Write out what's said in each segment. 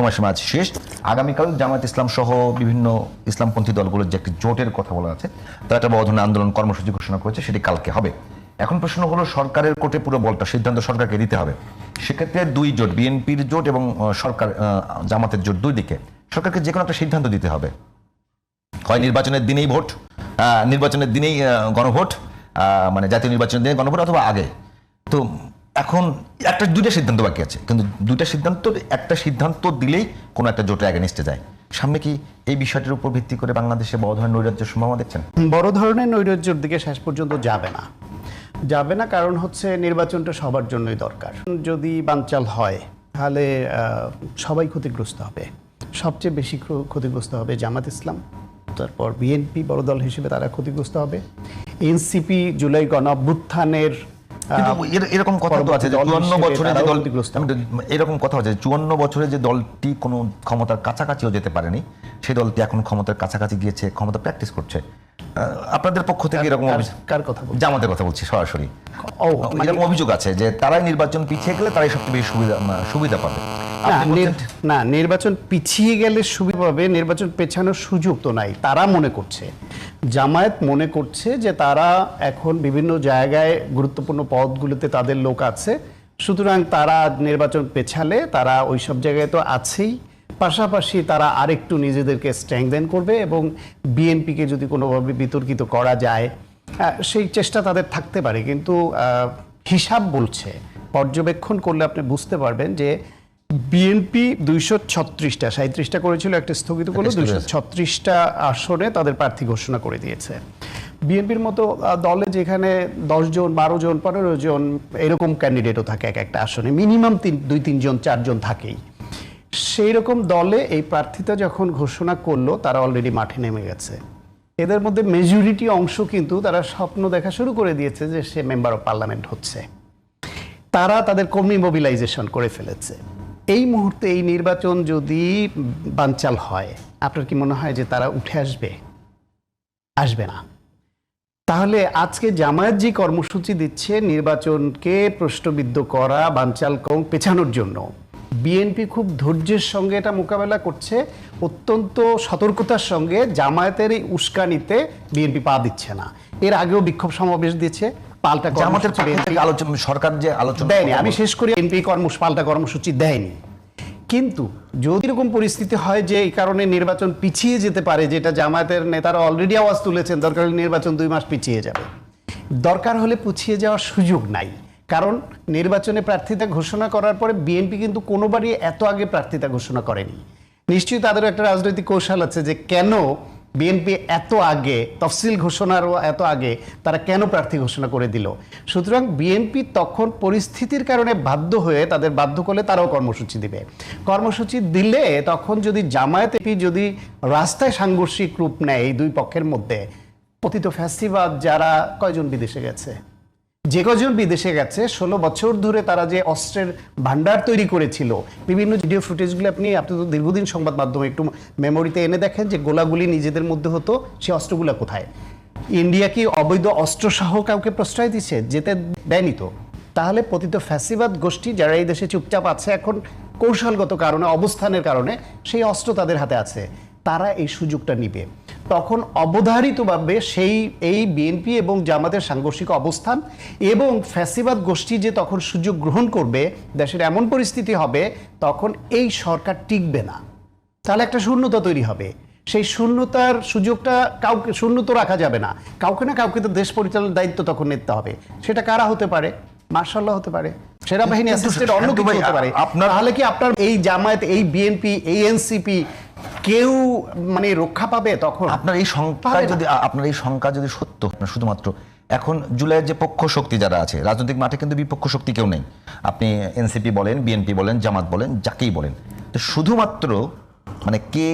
সময়সীমা আছে শেষ। আগামীকাল জামায়াত ইসলাম সহ বিভিন্ন ইসলামপন্থী দলগুলোর যে একটি জোটের কথা বলা আছে, তারা একটা বড় ধরনের আন্দোলন কর্মসূচি ঘোষণা করেছে, সেটি কালকে হবে। এখন প্রশ্ন হলো, সরকারের কোর্টে পুরো বলটা, সিদ্ধান্ত সরকারকে দিতে হবে। সেক্ষেত্রে দুই জোট, বিএনপির জোট এবং সরকার জামাতের জোট দুই দিকে, সরকারকে যে কোনো একটা সিদ্ধান্ত দিতে হবে। হয় নির্বাচনের দিনেই ভোট নির্বাচনের দিনেই গণভোট মানে জাতীয় নির্বাচনের দিনে গণভোট অথবা আগে। তো এখন একটা দুইটা সিদ্ধান্ত বাকি আছে। কিন্তু দুইটা সিদ্ধান্ত, একটা সিদ্ধান্ত দিলেই কোনো একটা জোটে অ্যাগেনিস্টে যায়। সামনে কি এই বিষয়টির উপর ভিত্তি করে বাংলাদেশে বড় ধরনের নৈরাজ্যের সম্ভাবনা দেখছেন? বড় ধরনের নৈরাজ্যের দিকে শেষ পর্যন্ত যাবে না। যাবে না কারণ হচ্ছে নির্বাচনটা সবার জন্যই দরকার। যদি বানচাল হয়, তাহলে সবাই ক্ষতিগ্রস্ত হবে। সবচেয়ে বেশি ক্ষতিগ্রস্ত হবে জামাত ইসলাম। তারপর বিএনপি বড় দল হিসেবে তারা ক্ষতিগ্রস্ত হবে। এনসিপি জুলাই গণ অভ্যুত্থানের কিন্তু এরকম কথা তো আছে যে চুয়ান্ন বছরে যে দল এরকম কথা হচ্ছে চুয়ান্ন বছরে যে দলটি কোনো ক্ষমতার কাছাকাছিও যেতে পারেনি সেই দলটি এখন ক্ষমতার কাছাকাছি গিয়েছে ক্ষমতা প্র্যাকটিস করছে। আপনাদের পক্ষ থেকে এরকম কার- কথা? জামাতের কথা বলছি সরাসরি। মানে এরকম অভিযোগ আছে যে তারাই নির্বাচন পিছিয়ে গেলে তারাই সবচেয়ে বেশি সুবিধা সুবিধা পাবে। না, নির্বাচন পিছিয়ে গেলে সুবিধা পাবে নির্বাচন পেছানোর সুযোগ তো নাই তারা মনে করছে। জামায়াত মনে করছে যে তারা এখন বিভিন্ন জায়গায় গুরুত্বপূর্ণ পদগুলোতে তাদের লোক আছে সুতরাং তারা নির্বাচন পেছালে তারা ওই সব জায়গায় তো আছেই। পাশাপাশি তারা আরেকটু নিজেদেরকে স্ট্রেংদেন করবে এবং বিএনপিকে যদি কোনোভাবে বিতর্কিত করা যায় আহ, সেই চেষ্টা তাদের থাকতে পারে কিন্তু হিসাব বলছে। পর্যবেক্ষণ করলে আপনি বুঝতে পারবেন যে বিএনপি দুইশো ছত্রিশটা সাঁত্রিশটা করেছিল একটা স্থগিত করল দুইশো ছত্রিশটা আসনে তাদের প্রার্থী ঘোষণা করে দিয়েছে। বিএনপির মতো দলে যেখানে দশ জন বারো জন পনেরো জন এরকম ক্যান্ডিডেটও থাকে এক একটা আসনে মিনিমাম তিন দুই তিনজন চারজন থাকেই। সেই রকম দলে এই প্রার্থীতা যখন ঘোষণা করল তারা অলরেডি মাঠে নেমে গেছে। এদের মধ্যে মেজরিটি অংশ কিন্তু তারা স্বপ্ন দেখা শুরু করে দিয়েছে যে সে মেম্বার অফ পার্লামেন্ট হচ্ছে। তারা তাদের কর্মী মোবিলাইজেশন করে ফেলেছে। এই মুহূর্তে এই নির্বাচন যদি বানচাল হয়, আপনার কি মনে হয় যে তারা উঠে আসবে? আসবে না। তাহলে আজকে জামায়াত যে কর্মসূচি দিচ্ছে, নির্বাচনকে প্রশ্নবিদ্ধ করা, বানচাল পেছানোর জন্য বিএনপি খুব ধৈর্যের সঙ্গে এটা মোকাবেলা করছে। অত্যন্ত সতর্কতার সঙ্গে জামায়াতের এই উস্কানিতে বিএনপি পা দিচ্ছে না। এর আগেও বিক্ষোভ সমাবেশ দিচ্ছে পাল্টা থেকে আলোচনা সরকার যে আলোচনা দেয়নি। আমি শেষ করি এনপি কর্ম পাল্টা কর্মসূচি দেয়নি। কিন্তু যদি এরকম পরিস্থিতি হয় যে এই কারণে নির্বাচন পিছিয়ে যেতে পারে যেটা জামায়াতের নেতারা অলরেডি আওয়াজ তুলেছেন দরকার হলে নির্বাচন দুই মাস পিছিয়ে যাবে। দরকার হলে পিছিয়ে যাওয়ার সুযোগ নাই। কারণ নির্বাচনে প্রার্থিতা ঘোষণা করার পরে বিএনপি কিন্তু কোনোবারই এত আগে প্রার্থিতা ঘোষণা করেনি। নিশ্চয়ই তাদের একটা রাজনৈতিক কৌশল আছে যে কেন বিএনপি এত আগে, তফসিল ঘোষণারও এত আগে, তারা কেন প্রার্থী ঘোষণা করে দিল? সুতরাং বিএনপি তখন পরিস্থিতির কারণে বাধ্য হয়ে তাদের বাধ্য করলে তারাও কর্মসূচি দিবে। কর্মসূচি দিলে তখন যদি জামায়াত এপি যদি রাস্তায় সাংঘর্ষিক রূপ নেয় এই দুই পক্ষের মধ্যে, পতিত ফ্যাসিবাদ যারা কয়জন বিদেশে গেছে? যে কজন বিদেশে গেছে, ষোলো বছর ধরে তারা যে অস্ত্রের ভান্ডার তৈরি করেছিল, বিভিন্ন ভিডিও ফুটেজগুলো আপনি আপনি তো দীর্ঘদিন সংবাদ মাধ্যমে একটু মেমোরিতে এনে দেখেন যে গোলাগুলি নিজেদের মধ্যে হতো সে অস্ত্রগুলো কোথায়? ইন্ডিয়া কি অবৈধ অস্ত্র সহ কাউকে প্রশ্রয় দিচ্ছে যেতে দেয়নি তো? তাহলে পতিত ফ্যাসিবাদ গোষ্ঠী যারা এই দেশে চুপচাপ আছে এখন, কৌশলগত কারণে, অবস্থানের কারণে, সেই অস্ত্র তাদের হাতে আছে। তারা এই সুযোগটা নিবে। তখন অবধারিতভাবে সেই এই বিএনপি এবং জামাতের সাংঘর্ষিক অবস্থান এবং ফ্যাসিবাদ গোষ্ঠী যে তখন সুযোগ গ্রহণ করবে দেশের এমন পরিস্থিতি হবে তখন এই সরকার টিকবে না। তাহলে একটা শূন্যতা তৈরি হবে। সেই শূন্যতার সুযোগটা কাউকে শূন্য তো রাখা যাবে না। কাউকে না কাউকে তো দেশ পরিচালনার দায়িত্ব তখন নিতে হবে। সেটা কারা হতে পারে? মার্শাল্লাহ হতে পারে। সেনাবাহিনী অ্যাসিস্টেন্ট অন্য কিছু হতে পারে। আপনার- তাহলে কি আপনার এই জামায়াত এই বিএনপি এই এনসিপি কেউ মানে রক্ষা পাবে তখন? আপনার এই শঙ্কা যদি আপনার এই শঙ্কা যদি সত্য না শুধুমাত্র এখন জুলাইয়ের যে পক্ষ শক্তি যারা আছে রাজনৈতিক মাঠে কিন্তু বিপক্ষ শক্তি কেউ নেই। আপনি এনসিপি বলেন বিএনপি বলেন জামাত বলেন যাকেই বলেন। তো শুধুমাত্র মানে কে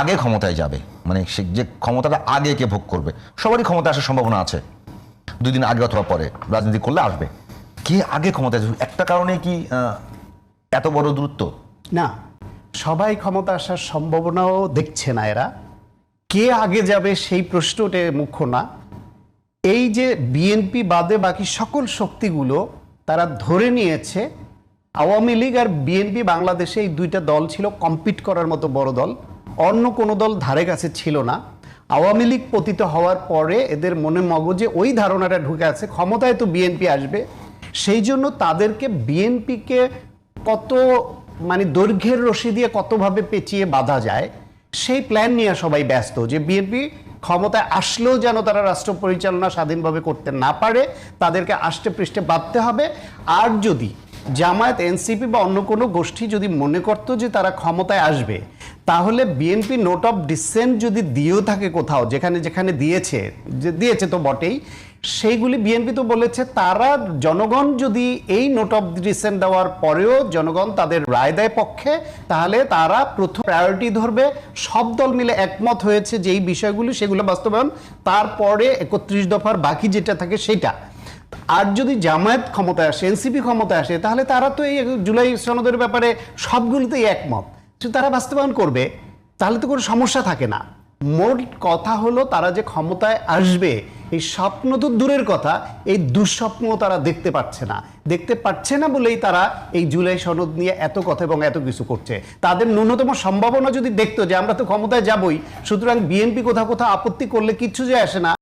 আগে ক্ষমতায় যাবে? মানে সে যে ক্ষমতাটা আগে কে ভোগ করবে? সবারই ক্ষমতা আসার সম্ভাবনা আছে। দুই দিন আগে অথবা পরে রাজনীতি করলে আসবে। কে আগে ক্ষমতায় একটা কারণে কি এত বড় দূরত্ব? না। সবাই ক্ষমতা আসার সম্ভাবনাও দেখছে না এরা। কে আগে যাবে সেই প্রশ্নটা মুখ্য না। এই যে বিএনপি বাদে বাকি সকল শক্তিগুলো তারা ধরে নিয়েছে, আওয়ামী লীগ আর বিএনপি বাংলাদেশে এই দুইটা দল ছিল কম্পিট করার মতো বড় দল। অন্য কোনো দল ধারে কাছে ছিল না। আওয়ামী লীগ পতিত হওয়ার পরে এদের মনে মগজে ওই ধারণাটা ঢুকে আছে, ক্ষমতায় তো বিএনপি আসবে। সেই জন্য তাদেরকে বিএনপিকে কত মানে দৈর্ঘ্যের রশি দিয়ে কতভাবে পেঁচিয়ে বাঁধা যায়, সেই প্ল্যান নিয়ে সবাই ব্যস্ত যে বিএনপি ক্ষমতায় আসলেও যেন তারা রাষ্ট্র পরিচালনা স্বাধীনভাবে করতে না পারে, তাদেরকে আষ্টে পৃষ্ঠে বাঁধতে হবে। আর যদি জামায়াত এনসিপি বা অন্য কোনো গোষ্ঠী যদি মনে করতো যে তারা ক্ষমতায় আসবে, তাহলে বিএনপি নোট অফ ডিসেন্ট যদি দিয়েও থাকে কোথাও, যেখানে যেখানে দিয়েছে, যে দিয়েছে তো বটেই সেইগুলি বিএনপি তো বলেছে, তারা জনগণ যদি এই নোট অফ ডিসেন্ট দেওয়ার পরেও জনগণ তাদের রায় দেয় পক্ষে, তাহলে তারা প্রথম প্রায়োরিটি ধরবে। সব দল মিলে একমত হয়েছে যে এই বিষয়গুলি, সেগুলো বাস্তবায়ন। তারপরে একত্রিশ দফার বাকি যেটা থাকে সেটা। আর যদি জামায়াত ক্ষমতায় আসে এনসিপি ক্ষমতায় আসে, তাহলে তারা তো এই জুলাই সনদের ব্যাপারে সবগুলোতেই একমত। তারা বাস্তবায়ন করবে, তাহলে তো কোনো সমস্যা থাকে না। মোট কথা হলো, তারা যে ক্ষমতায় আসবে এই স্বপ্ন তো দূরের কথা, এই দুঃস্বপ্ন তারা দেখতে পাচ্ছে না। দেখতে পাচ্ছে না বলেই তারা এই জুলাই সনদ নিয়ে এত কথা এবং এত কিছু করছে। তাদের ন্যূনতম সম্ভাবনা যদি দেখতো যে আমরা তো ক্ষমতায় যাবই, সুতরাং বিএনপি কোথাও কোথাও আপত্তি করলে কিচ্ছু যে আসে না।